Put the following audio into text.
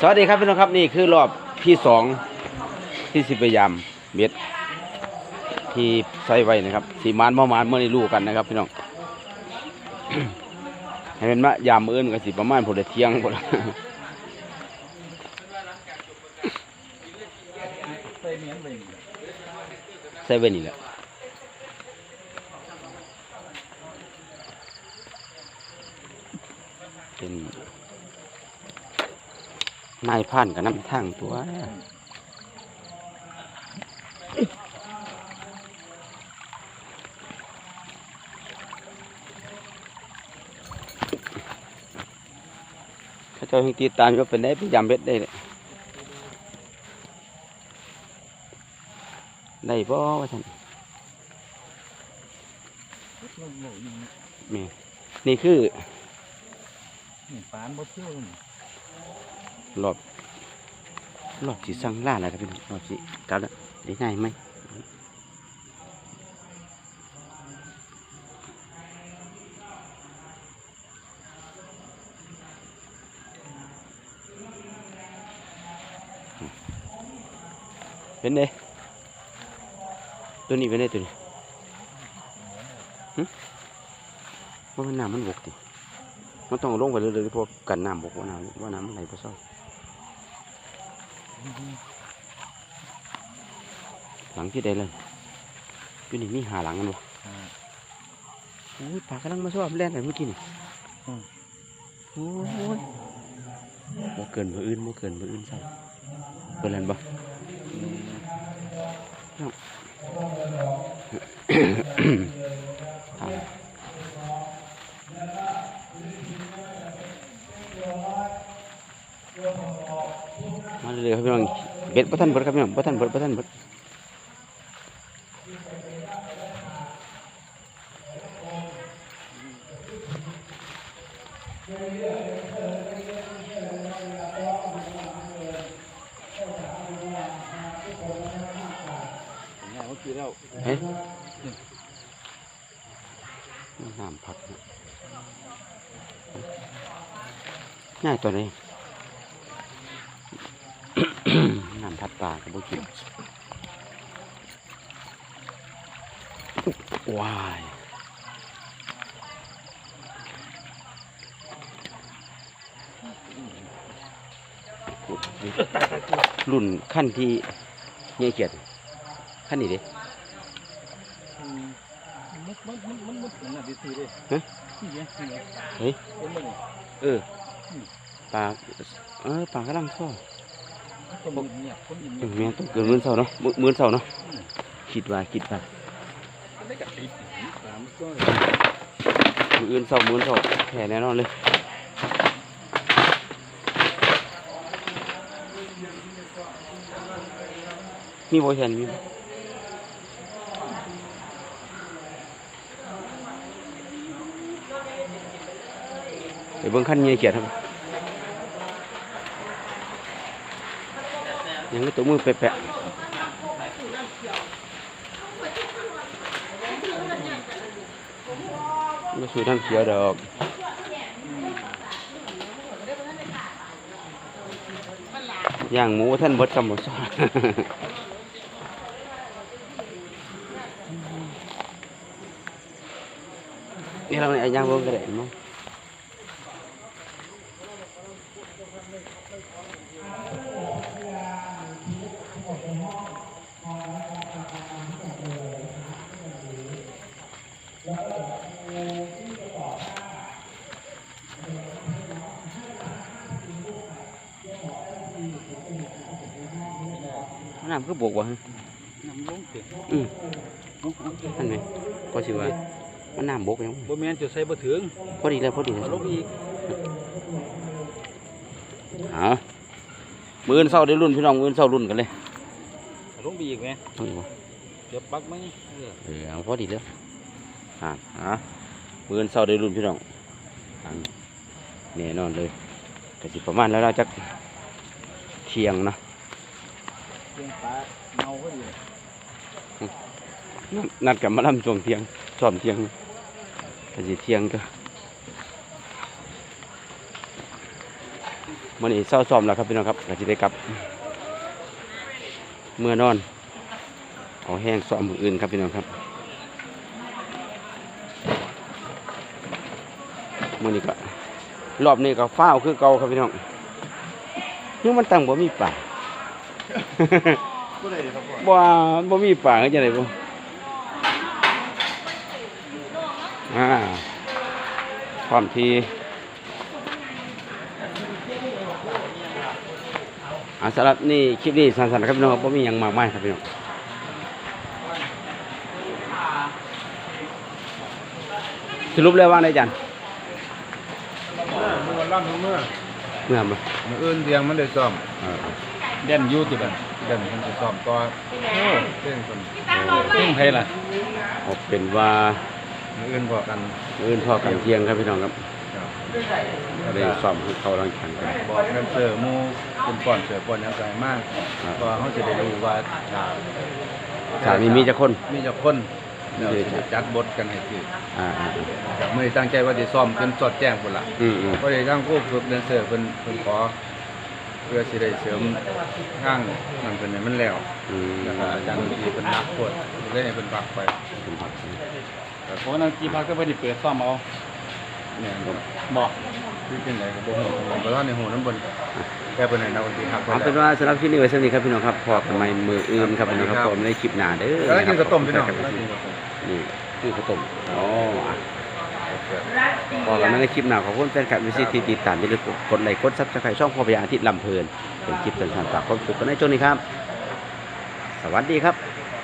สวัสดีครับพี่น้องครับนี่คือรอบที่สองที่สิพยายามเม็ดที่ใส่ไว้นะครับสีมานประมาณเมื่อนี้รู้กันนะครับ พี่น้องให้เป็นมะยามมื้อนก็สิประมาณพอดเที่ยงพอดใส่เมียนไปใส่ไว้นี่แหละเป็น นายผ่านกับน้ำทางตัวเขาเจ้าให้ติดตามว่าเป็นได้พยายามเบ็ดได้เลยได้บ่ว่าท่านลงหนูนี่แม่นี่คือนี่ปานบ่เที่ยวนี่ รอบรอบสีสังล่าอะไรครับพี่น้องรอบสีกลับแล้วได้ง่ายไหมเป็นไงตัวนี้เป็นไงตัวนี้หึว่ามันหน้ำมันบกติ มันต้องลงไปเรื่อยๆเพราะกันน้ำบกว่าน้ำว่าน้ำมันไหลไปซ่อหลังที่ใดเลยอยู่นี่มีหาหลังกันบ่อ่าโอ้ยปลากำลังมาซ่อมแล่นไปเมื่อกี้นี่อืมโอ้ยบ่เกินมืออื่นบ่เกินมืออื่นใส่เปิดแล้วบ่ครับ เลยครับพี่น้องเบ็ดบ่ทันเบิดครับพี่น้องบ่ทันเบิดบ่ทันเบิดเฮ้ยน้ำพักนะง่ายตัวนี้้ำพัดปลากับบุกินว้ายรุ่นขั้นที่เงี้ยเกียรติขั้นนี้ด้มันมันมันมันมันมันน่ะดิสิเด้ฮะนี่ไงนี่ไงเฮ้ยเออปลาเออปลากำลังซ่อ แม่นต้องเกินหมื่นเสาเนาะมื้อหมื่นเสาเนาะคิดว่าคิดว่าได้กับติดตามก็มืออื่นเสาหมื่นเสาแท้แน่นอนเลยมีบ่เห็นมีบ่เดี๋ยวเบิ่งขั้นเงียเกียรติครับ ยังก็ตัวมือแปะๆไม่ช่วยทำเขียวดอกย่าง น้ำคือบวกวะน้ำลงเต็มอืมนั่นไหมพอสิว่ามันน้ำบกยังบ่แม่นจะใส่บ่ถึงพอดีแล้วพอดีแล้วเอาลงอีกเอามืออนเศร้าได้รุ่นพี่น้องมืออนเศร้ารุ่นกันเลยเอาลงอีกแม่เอาอีกบ่เดี๋ยวปักไหมเออเออเอาพอดีแล้วอ่าอะมืออนเศร้าได้รุ่นพี่น้องอันแน่นอนเลยก็สิประมาณแล้วเราจะเที่ยงเนาะ เพียงปลาเมาก็ดีนัดกันมาลำช่วงเที่ยงซ้อมเที่ยงก็สิเที่ยงก็มันนี้เศร้าซ้อมแล้วครับพี่น้องครับก็จะได้กลับ เมื่อนอน เอาแห้งซ้อมมืออื่นครับพี่น้องครับมื่อนี้ก็รอบนี้ก็ฟ้าวคือเก่าครับพี่น้องยังมันตั้งบ่มีป่า ก็ได้ครับพ่อบ่บ่มีป่าเฮ็ดจังไดบ่อ่าความทีอ่าสำหรับนี่คลิปนี้สั้นๆครับพี่น้องครับบ่มีหยังมากมายครับพี่น้องสรุปแล้วว่าได้จันเมื่อล่ำเมื่อเมื่อบ่เมื่ออื่นเตียงมันได้ซ่อม เออเด่นอยูติบันเดินมันจะซ่อมต่อเส้นคนเพ่งไผล่ะเอาเป็นว่าเมื่ออื่นพอกันมื้ออื่นพอกันเที่ยงครับพี่น้องครับครับได้ซ้อมให้เขาลังแข่งกัน บอกกันเสือหมูเป็นก่อนเสือก่อนยังไงมากครับ ก็เขาจะได้รู้ว่าสามีมีจักคน มีจักคนเดี๋ยวจะจัดบทกันให้คืออ่าอ่าจากไม่ได้ตั้งใจว่าจะซ่อมจนสอดแจ้งคนละอืมอืม ก็เลยตั้งผู้ฝึกเดินเสือเป็นเป็นขอ เพื่อสิได้เสริมข้างมันเป็นให้มันแล้วอืมแล้วก็อาจารย์ดนตรีเป็นนักปวดได้ให้เป็นปักไปเป็นผักเพราะนั้นจีพักก็บ่ได้เปิดซ่อมเอาเนี่ยครับบอกที่เป็นไหนกับโบหูผมก็ว่าในหูน้ำบนแค่เป็นไหนนักดนตรีหักเอาเป็นว่าสำหรับคลิปนี้ไว้สำหรับนี้ครับพี่น้องครับพอกันใหม่มืออื่นครับพี่น้องครับผมในคลิปหน้าเด้อแล้วกินกระต้มพี่น้องครับแล้วกินกระต้มนี่คือข้าวต้มอ๋ออะ พอกันนั่นคลิปหน้าขอบคุณแฟนคลับวิซีที่ติดตามอย่าลืมกดไลค์กดซับสไครต์ช่องพ่อพยาอาทิตย์ลำเพลินเป็นคลิปสั้นๆฝากความสุขกันในช่วงนี้ครับ สวัสดีครับ